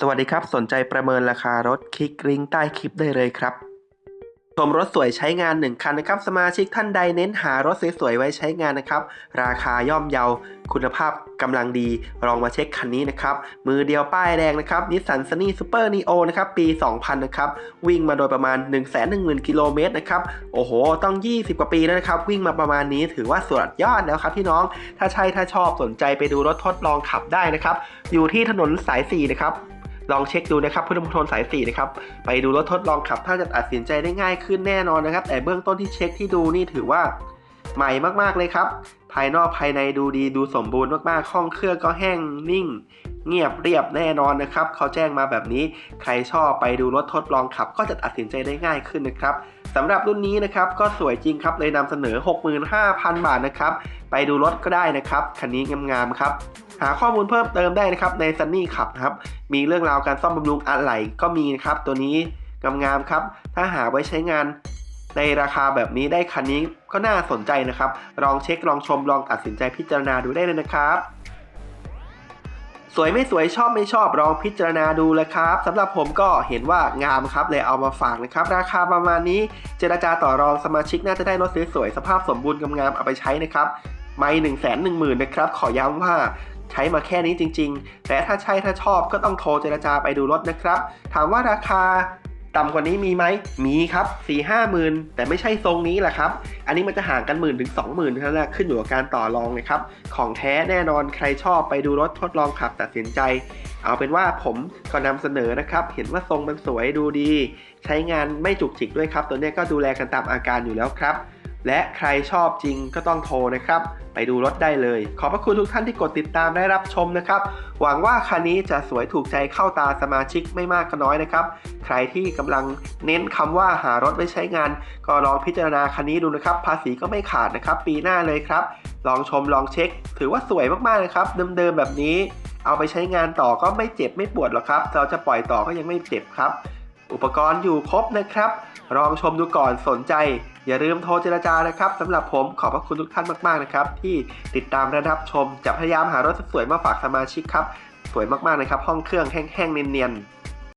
สวัสดีครับ สนใจประเมินราคารถคลิกลิงก์ใต้คลิปได้เลยครับ ชมรถสวยใช้งาน 1 คันนะครับ สมาชิกท่านใดเน้นหารถสวยๆไว้ใช้งานนะครับ ราคาย่อมเยา คุณภาพกำลังดี ลองมาเช็คคันนี้นะครับ มือเดียวป้ายแดงนะครับนิสสันซันนี่ซูเปอร์นีโอนะครับ ปี 2000 นะครับ วิ่งมาโดยประมาณ 1 1 0 0 0 0 กิโลเมตรนะครับ โอ้โห ต้อง 20 กว่าปีแล้วนะครับ วิ่งมาประมาณนี้ถือว่าสุดยอดแล้วครับพี่น้อง ถ้าใช่ถ้าชอบสนใจไปดูรถทดลองขับได้นะครับ อยู่ที่ถนนสาย 4 นะครับ ลองเช็คดูนะครับพุทธมณฑลสายสี่นะครับไปดูรถทดลองขับถ้าจะตัดสินใจได้ง่ายขึ้นแน่นอนนะครับ แต่เบื้องต้นที่เช็คที่ดูนี่ถือว่าใหม่มากๆเลยครับ ภายนอกภายในดูดีดูสมบูรณ์มากๆ ห้องเครื่องก็แห้งนิ่ง เงียบเรียบแน่นอนนะครับ เขาแจ้งมาแบบนี้ ใครชอบไปดูรถทดลองขับ ก็จะตัดสินใจได้ง่ายขึ้นนะครับสำหรับรุ่นนี้นะครับก็สวยจริงครับเลยนำเสนอ 65,000 บาทนะครับ ไปดูรถก็ได้นะครับ คันนี้งามๆครับ หาข้อมูลเพิ่มเติมได้นะครับใน Sunny ขับนะครับ มีเรื่องราวการซ่อมบำรุงอะไหล่ก็มีนะครับ ตัวนี้งามๆครับ ถ้าหาไว้ใช้งานในราคาแบบนี้ได้คันนี้ก็น่าสนใจนะครับ ลองเช็คลองชมลองตัดสินใจพิจารณาดูได้เลยนะครับ สวยไม่สวยชอบไม่ชอบลองพิจารณาดูเลยครับสำหรับผมก็เห็นว่างามครับเลยเอามาฝากนะครับ ราคาประมาณนี้เจรจาต่อรองสมาชิกน่าจะได้รถสวยๆสภาพสมบูรณ์งามๆเอาไปใช้นะครับไม่หนึ่งแสนหนึ่งหมื่นนะครับ ขอย้ำว่า ใช้มาแค่นี้จริง ๆ แต่ถ้าใช่ถ้าชอบก็ต้องโทรเจรจาไปดูรถนะครับ ถามว่าราคาต่ำกว่านี้มีไหม มีครับ4ี่ห้าหมื่นแต่ไม่ใช่ทรงนี้แหละครับ อันนี้มันจะห่างกันหมื่นถึงสองหมื่นเท่านั้นขึ้นอยู่กับการต่อรองนะครับ ของแท้แน่นอนใครชอบไปดูรถทดลองขับตัดสินใจ เอาเป็นว่าผมก็นำเสนอนะครับ เห็นว่าทรงมันสวยดูดี ใช้งานไม่จุกจิกด้วยครับ ตัวนี้ก็ดูแลกันตามอาการอยู่แล้วครับ และใครชอบจริงก็ต้องโทรนะครับ ไปดูรถได้เลย ขอบพระคุณทุกท่านที่กดติดตามได้รับชมนะครับ หวังว่าคันนี้จะสวยถูกใจเข้าตาสมาชิกไม่มากก็น้อยนะครับ ใครที่กำลังเน้นคำว่าหารถไว้ใช้งาน ก็ลองพิจารณาคันนี้ดูนะครับ ภาษีก็ไม่ขาดนะครับ ปีหน้าเลยครับ ลองชมลองเช็ค ถือว่าสวยมากๆนะครับ เดิมๆแบบนี้ เอาไปใช้งานต่อก็ไม่เจ็บไม่ปวดหรอกครับ เราจะปล่อยต่อก็ยังไม่เจ็บครับ อุปกรณ์อยู่ครบนะครับลองชมดูก่อนสนใจ อย่าลืมโทรเจรจานะครับสำหรับผมขอบพระคุณทุกท่านมากๆนะครับ ที่ติดตามระรับชมจะพยายามหารถสวยๆมาฝากสมาชิกครับ สวยมากๆนะครับ ห้องเครื่องแห้งๆเนียนๆ